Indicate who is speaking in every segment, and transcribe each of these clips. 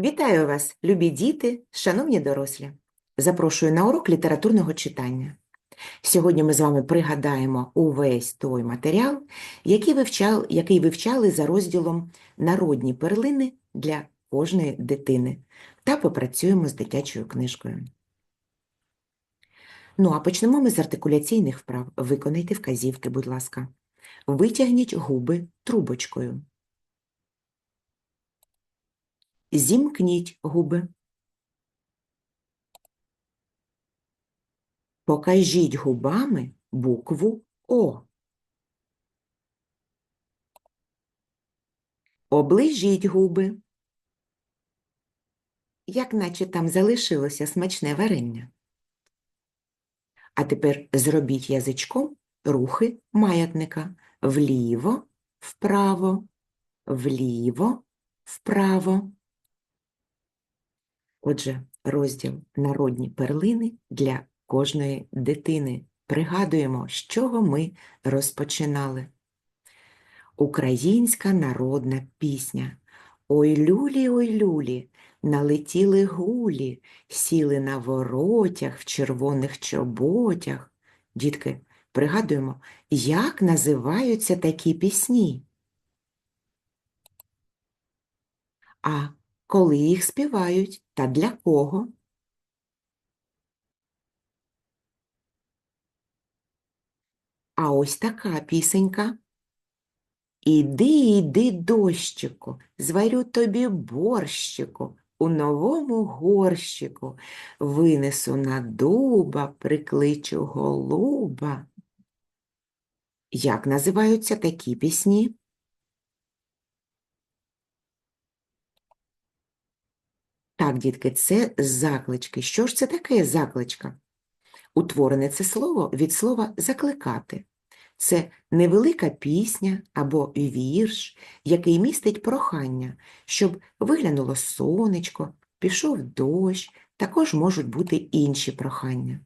Speaker 1: Вітаю вас, любі діти, шановні дорослі. Запрошую на урок літературного читання. Сьогодні ми з вами пригадаємо увесь той матеріал, який, вивчав, який вивчали за розділом Народні перлини для кожної дитини та попрацюємо з дитячою книжкою. Ну, а почнемо ми з артикуляційних вправ. Виконайте вказівки, будь ласка. Витягніть губи трубочкою. Зімкніть губи. Покажіть губами букву О. Оближіть губи. Як наче там залишилося смачне варення. А тепер зробіть язичком рухи маятника вліво, вправо, вліво, вправо. Отже, розділ Народні перлини для кожної дитини. Пригадуємо, з чого ми розпочинали. Українська народна пісня. Ой люлі, ой люлі, налетіли гулі, сіли на воротях в червоних чоботях. Дітки, пригадуємо, як називаються такі пісні? А коли їх співають та для кого? А ось така пісенька. Іди, іди, дощику, зварю тобі борщику, у новому горщику, винесу на дуба, прикличу голуба. Як називаються такі пісні? Так, дітки, це заклички. Що ж це таке закличка? Утворене це слово від слова закликати. Це невелика пісня або вірш, який містить прохання, щоб виглянуло сонечко, пішов дощ, також можуть бути інші прохання.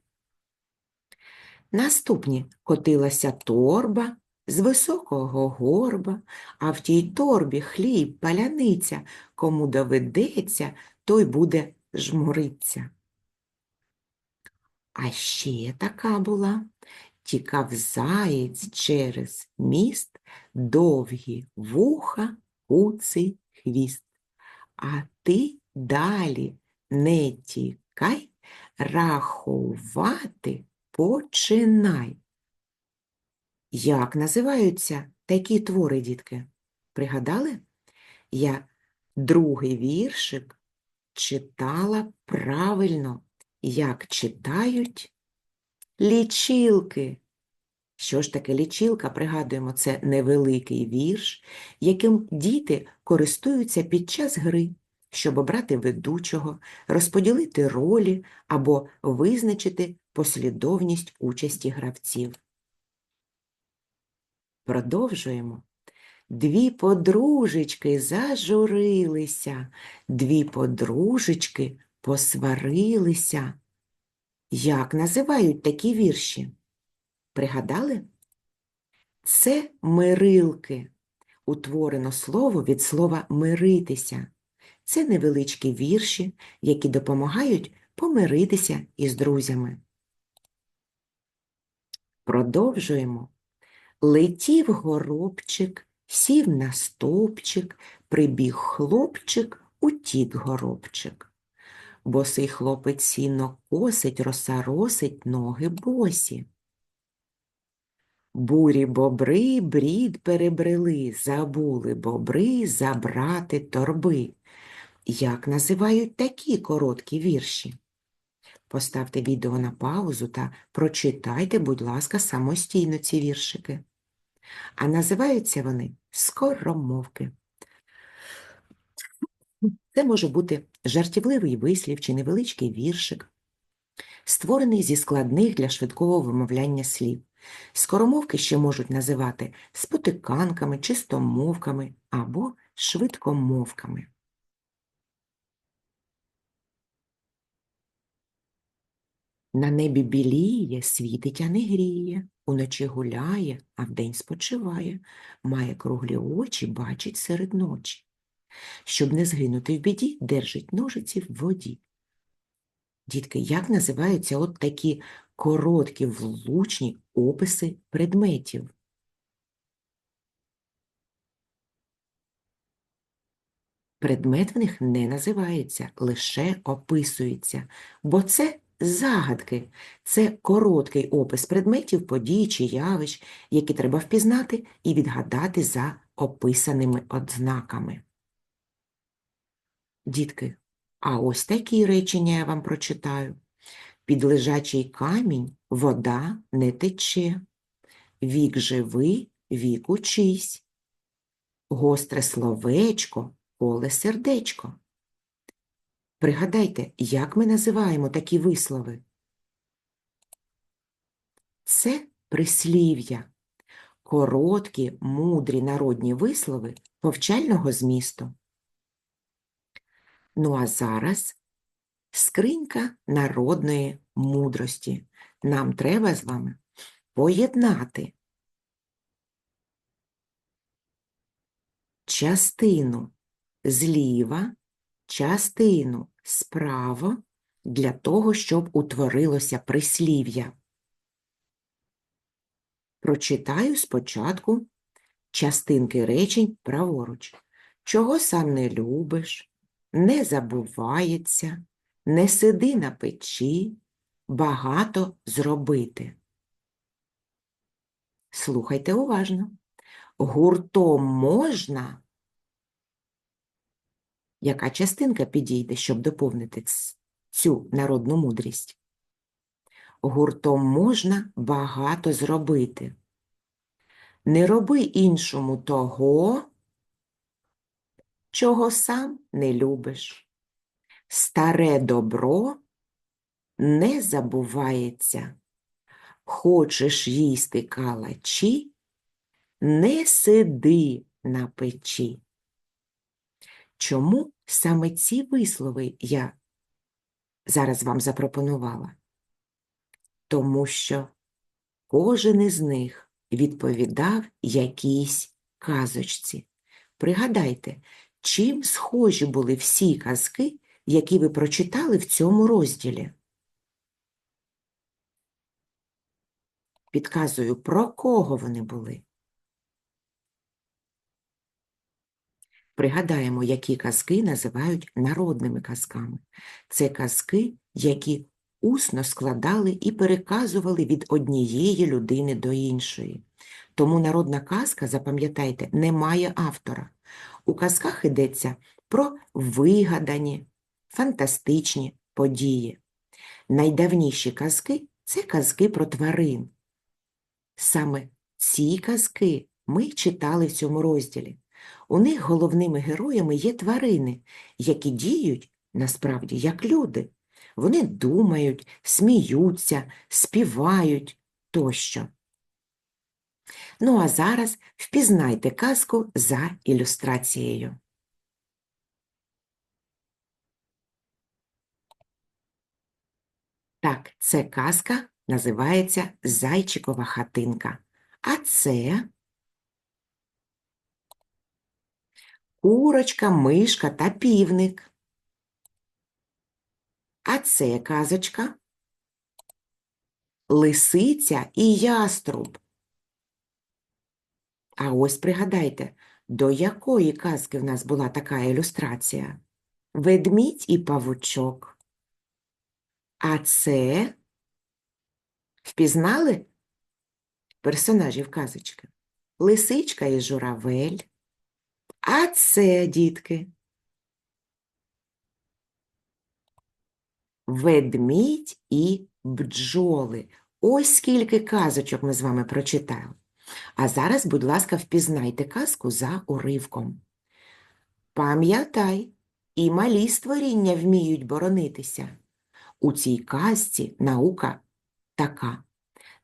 Speaker 1: Наступні котилася торба з високого горба, а в тій торбі хліб, паляниця, кому доведеться, той буде жмуриться. А ще така була. Тікав заєць через міст, довгі вуха, куций хвіст. А ти далі не тікай, рахувати починай. Як називаються такі твори, дітки? Пригадали? Я другий віршик читала правильно, як читають лічилки. Що ж таке лічилка? Пригадуємо, це невеликий вірш, яким діти користуються під час гри, щоб обрати ведучого, розподілити ролі або визначити послідовність участі гравців. Продовжуємо. Дві подружечки зажурилися, дві подружечки посварилися. Як називають такі вірші? Пригадали? Це мирилки. Утворено слово від слова миритися. Це невеличкі вірші, які допомагають помиритися із друзями. Продовжуємо. Летів горобчик, сів на стовпчик, прибіг хлопчик, утік горобчик. Босий хлопець сіно косить, роса росить, ноги босі. Бурі бобри брід перебрели, забули бобри забрати торби. Як називають такі короткі вірші? Поставте відео на паузу та прочитайте, будь ласка, самостійно ці віршики. А називаються вони скоромовки. Це може бути жартівливий вислів чи невеличкий віршик, створений зі складних для швидкого вимовляння слів. Скоромовки ще можуть називати спотиканками, чистомовками або швидкомовками. На небі біліє, світить, а не гріє, уночі гуляє, а вдень спочиває, має круглі очі, бачить серед ночі. Щоб не згинути в біді, держить ножиці в воді. Дітки, як називаються от такі короткі, влучні описи предметів? Предмет в них не називається, лише описується, бо це загадки, це короткий опис предметів, подій чи явищ, які треба впізнати і відгадати за описаними ознаками. Дітки, а ось такі речення я вам прочитаю. Під лежачий камінь вода не тече. Вік живий, вік учись. Гостре словечко, поле сердечко. Пригадайте, як ми називаємо такі вислови? Це прислів'я, короткі, мудрі народні вислови повчального змісту. Ну а зараз скринька народної мудрості. Нам треба з вами поєднати частину зліва, частину справа для того, щоб утворилося прислів'я. Прочитаю спочатку частинки речень праворуч. Чого сам не любиш, не забувається, не сиди на печі, багато зробити. Слухайте уважно. Гуртом можна. Яка частинка підійде, щоб доповнити цю народну мудрість? Гуртом можна багато зробити. Не роби іншому того, чого сам не любиш. Старе добро не забувається. Хочеш їсти калачі, не сиди на печі. Чому саме ці вислови я зараз вам запропонувала? Тому що кожен із них відповідав якійсь казочці. Пригадайте, чим схожі були всі казки, які ви прочитали в цьому розділі? Підказую, про кого вони були. Пригадаємо, які казки називають народними казками. Це казки, які усно складали і переказували від однієї людини до іншої. Тому народна казка, запам'ятайте, не має автора. У казках йдеться про вигадані, фантастичні події. Найдавніші казки це казки про тварин. Саме ці казки ми читали в цьому розділі. У них головними героями є тварини, які діють насправді як люди. Вони думають, сміються, співають тощо. Ну а зараз впізнайте казку за ілюстрацією. Так, це казка називається Зайчикова хатинка. А це курочка, мишка та півник. А це казочка Лисиця і яструб. А ось пригадайте, до якої казки в нас була така ілюстрація? Ведмідь і павучок. А це впізнали персонажів казочки? Лисичка і журавель. А це, дітки, ведмідь і бджоли. Ось скільки казочок ми з вами прочитали. А зараз, будь ласка, впізнайте казку за уривком. Пам'ятай, і малі створіння вміють боронитися. У цій казці наука така.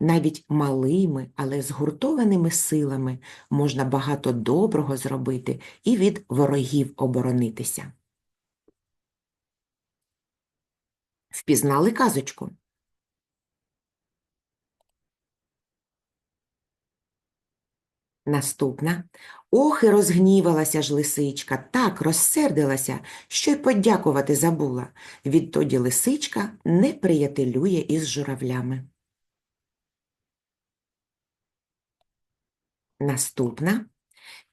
Speaker 1: Навіть малими, але згуртованими силами можна багато доброго зробити і від ворогів оборонитися. Впізнали казочку? Наступна. Ох, і розгнівалася ж лисичка, так розсердилася, що й подякувати забула. Відтоді лисичка не приятелює із журавлями. Наступна.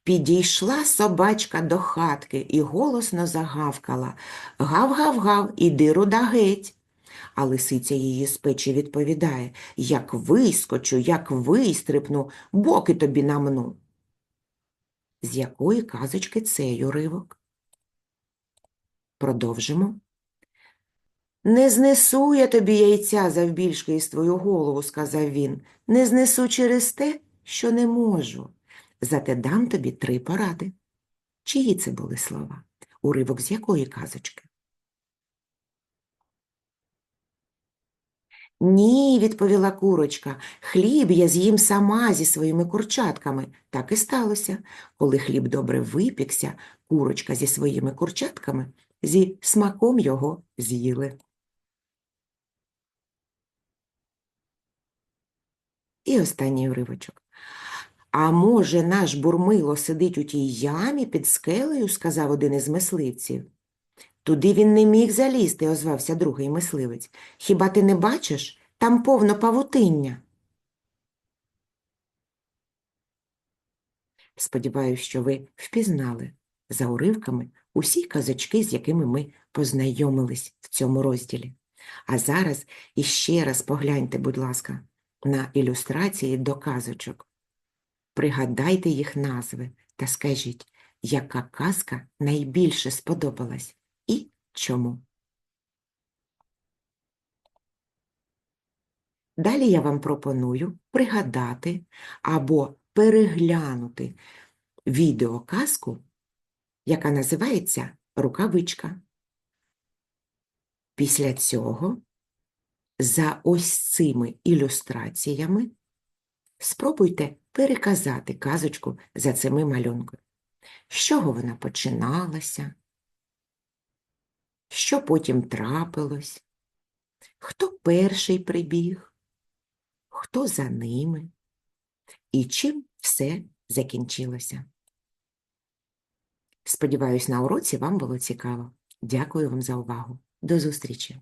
Speaker 1: Підійшла собачка до хатки і голосно загавкала. Гав-гав-гав, іди руда геть. А лисиця її з печі відповідає, як вискочу, як вистрипну, боки тобі намну. З якої казочки цей уривок? Продовжимо. Не знесу я тобі яйця завбільшки із твою голову, сказав він. Не знесу через те, що не можу. Зате дам тобі три поради. Чиї це були слова? Уривок з якої казочки? Ні, відповіла курочка, хліб я з'їм сама зі своїми курчатками. Так і сталося. Коли хліб добре випікся, курочка зі своїми курчатками зі смаком його з'їли. І останній уривочок. А може, наш бурмило сидить у тій ямі під скелею, сказав один із мисливців. Туди він не міг залізти, озвався другий мисливець. Хіба ти не бачиш? Там повно павутиння. Сподіваюсь, що ви впізнали за уривками усі казочки, з якими ми познайомились в цьому розділі. А зараз іще раз погляньте, будь ласка, на ілюстрації до казочок. Пригадайте їх назви та скажіть, яка казка найбільше сподобалась і чому. Далі я вам пропоную пригадати або переглянути відеоказку, яка називається Рукавичка. Після цього за ось цими ілюстраціями спробуйте переказати казочку за цими малюнками. З чого вона починалася? Що потім трапилось? Хто перший прибіг? Хто за ними? І чим все закінчилося? Сподіваюсь, на уроці вам було цікаво. Дякую вам за увагу. До зустрічі!